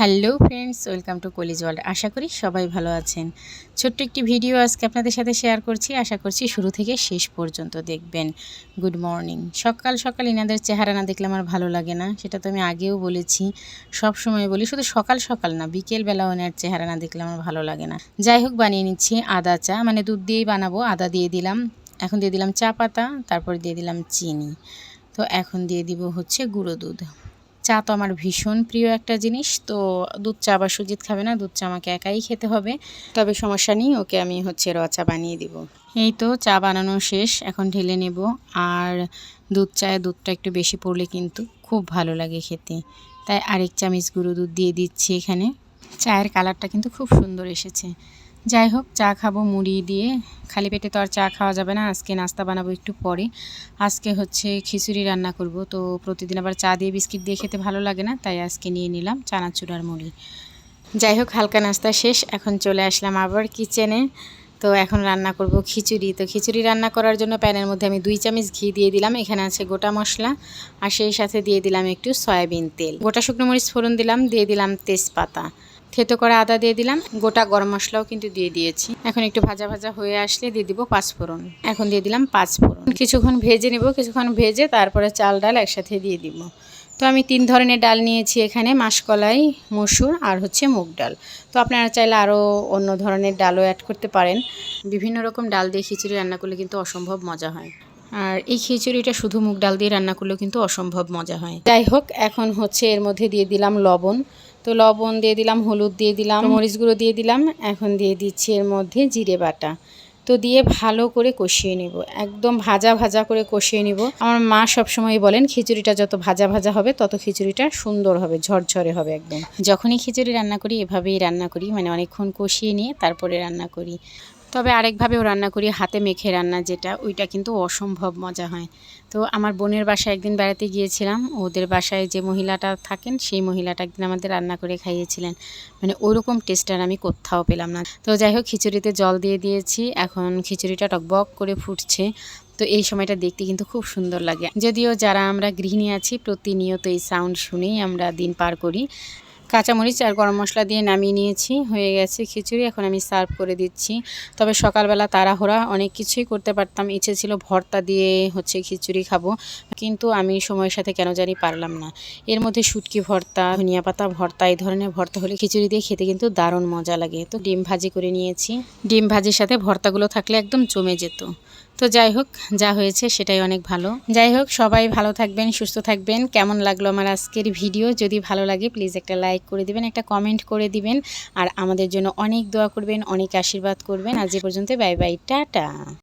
Hello friends, welcome to college world. আশা করি সবাই ভালো আছেন। ছোট্ট একটি ভিডিও আজকে আপনাদের সাথে শেয়ার করছি। আশা করছি শুরু থেকে শেষ পর্যন্ত দেখবেন। Good morning. সকাল সকাল ইনাদের চেহারা না দেখলে আমার ভালো লাগে না, সেটা তো আমি আগেও বলেছি। সব সময় বলি, শুধু সকাল সকাল না বিকেলবেলা ওনার চেহারা না দেখলে আমার ভালো লাগে না। যাই হোক, বানিয়ে নিচ্ছি আদা চা মানে দুধ দিয়েই বানাবো। আদা দিয়ে দিলাম, এখন দিয়ে দিলাম চা পাতা, তারপর দিয়ে দিলাম চিনি। তো এখন দিয়ে দিব হচ্ছে গুঁড়ো দুধ। চা তো আমার ভীষণ প্রিয় একটা জিনিস, তো দুধ চা বা সুজিত খাবে না, দুধ চা আমাকে একাই খেতে হবে। তবে সমস্যা নেই, ওকে আমি হচ্ছে র চা বানিয়ে দিব। এই তো চা বানানো শেষ, এখন ঢেলে নেব। আর দুধ চায়ে দুধটা একটু বেশি পড়লে কিন্তু খুব ভালো লাগে খেতে। তাই আরেক চামচ গুঁড়ো দুধ দিয়ে দিচ্ছি এখানে। চায়ের কালারটা কিন্তু খুব সুন্দর এসেছে। যাই হোক, চা খাব মুড়ি দিয়ে। খালি পেটে তো আর চা খাওয়া যাবে না, আজকে নাস্তা বানাবো একটু পরে। আজকে হচ্ছে খিচুড়ি রান্না করব, তো প্রতিদিন আবার চা দিয়ে বিস্কিট দিয়ে খেতে ভালো লাগে না, তাই আজকে নিয়ে নিলাম চানাচুরার মুড়ি। যাই হোক, হালকা নাস্তা শেষ, এখন চলে আসলাম আবার কিচেনে তো এখন রান্না করব খিচুড়ি। তো খিচুড়ি রান্না করার জন্য প্যানের মধ্যে আমি দুই চামচ ঘি দিয়ে দিলাম। এখানে আছে গোটা মশলা। আর সেই সাথে দিয়ে দিলাম একটু সয়াবিন তেল। গোটা শুকনো মরিচ ফোড়ন দিলাম, দিয়ে দিলাম তেজপাতা। থেতো করা আদা দিয়ে দিলাম। গোটা গরম মশলাও কিন্তু দিয়ে দিয়েছি। এখন একটু ভাজা ভাজা হয়ে আসলে দিয়ে দিব পাঁচফোড়ন এখন দিয়ে দিলাম পাঁচফোড়ন কিছুক্ষণ ভেজে নেব। কিছুক্ষণ ভেজে তারপরে চাল ডাল একসাথে দিয়ে দিব। তো আমি তিন ধরনের ডাল নিয়েছি এখানে, মাসকলাই, মসুর আর হচ্ছে মুগ ডাল। তো আপনারা চাইলে আরও অন্য ধরনের ডালও অ্যাড করতে পারেন। বিভিন্ন রকম ডাল দিয়ে খিচুড়ি রান্না করলে কিন্তু অসম্ভব মজা হয়। আর এই খিচুড়িটা শুধু মুগ ডাল দিয়ে রান্না করলেও কিন্তু অসম্ভব মজা হয়। যাই হোক, এখন হচ্ছে এর মধ্যে দিয়ে দিলাম লবণ। তো লবণ দিয়ে দিলাম, হলুদ দিয়ে দিলাম মরিচ গুঁড়ো দিয়ে দিলাম। এখন দিয়ে দিচ্ছি এর মধ্যে জিরে বাটা। তো দিয়ে ভালো করে কষিয়ে নেব। একদম ভাজা ভাজা করে কষিয়ে নেব। আমার মা সবসময় বলেন, খিচুড়িটা যত ভাজা ভাজা হবে, তত খিচুড়িটা সুন্দর হবে, ঝরঝরে হবে একদম। যখনই খিচুড়ি রান্না করি, এভাবেই রান্না করি। মানে অনেকক্ষণ কষিয়ে নিয়ে তারপরে রান্না করি। তবে আরেকভাবেও রান্না করি হাতে মেখে রান্না যেটা, ওইটা কিন্তু অসম্ভব মজা হয়। তো আমার বোনের বাসায় একদিন বেড়াতে গিয়েছিলাম, ওদের বাসায় যে মহিলাটা থাকেন, সেই মহিলাটা একদিন আমাদের রান্না করে খাইয়েছিলেন। মানে ওরকম টেস্ট আর আমি কোথাও পেলাম না। তো যাই হোক, খিচুড়িতে জল দিয়ে দিয়েছি, এখন খিচুড়িটা টকবক করে ফুটছে। তো এই সময়টা দেখতে কিন্তু খুব সুন্দর লাগে। যদিও যারা আমরা গৃহিণী আছি, প্রতিনিয়ত এই সাউন্ড শুনেই আমরা দিন পার করি। কাঁচামরিচ আর গরম মশলা দিয়ে নামিয়ে নিয়েছি। হয়ে গেছে খিচুড়ি, এখন আমি সার্ভ করে দিচ্ছি। তবে সকালবেলা তাড়াহুড়া অনেক কিছুই করতে পারতাম। ইচ্ছে ছিল ভর্তা দিয়ে হচ্ছে খিচুড়ি খাব। কিন্তু আমি সময়ের সাথে কেন জানি পারলাম না। এর মধ্যে শুটকি ভর্তা, ধনিয়া পাতা ভর্তা, এই ধরনের ভর্তা হলে খিচুড়ি দিয়ে খেতে কিন্তু দারুণ মজা লাগে। তো ডিম ভাজি করে নিয়েছি। ডিম ভাজির সাথে ভর্তাগুলো থাকলে একদম জমে যেত। তো যাই হোক, যা হয়েছে সেটাই অনেক ভালো। যাই হোক, সবাই ভালো থাকবেন, সুস্থ থাকবেন। কেমন লাগল আমার আজকের ভিডিও? যদি ভালো লাগে প্লিজ একটা লাইক করে দিবেন, একটা কমেন্ট করে দিবেন। আর আমাদের জন্য অনেক দোয়া করবেন, অনেক আশীর্বাদ করবেন। আজ এ পর্যন্ত বাই বাই টাটা।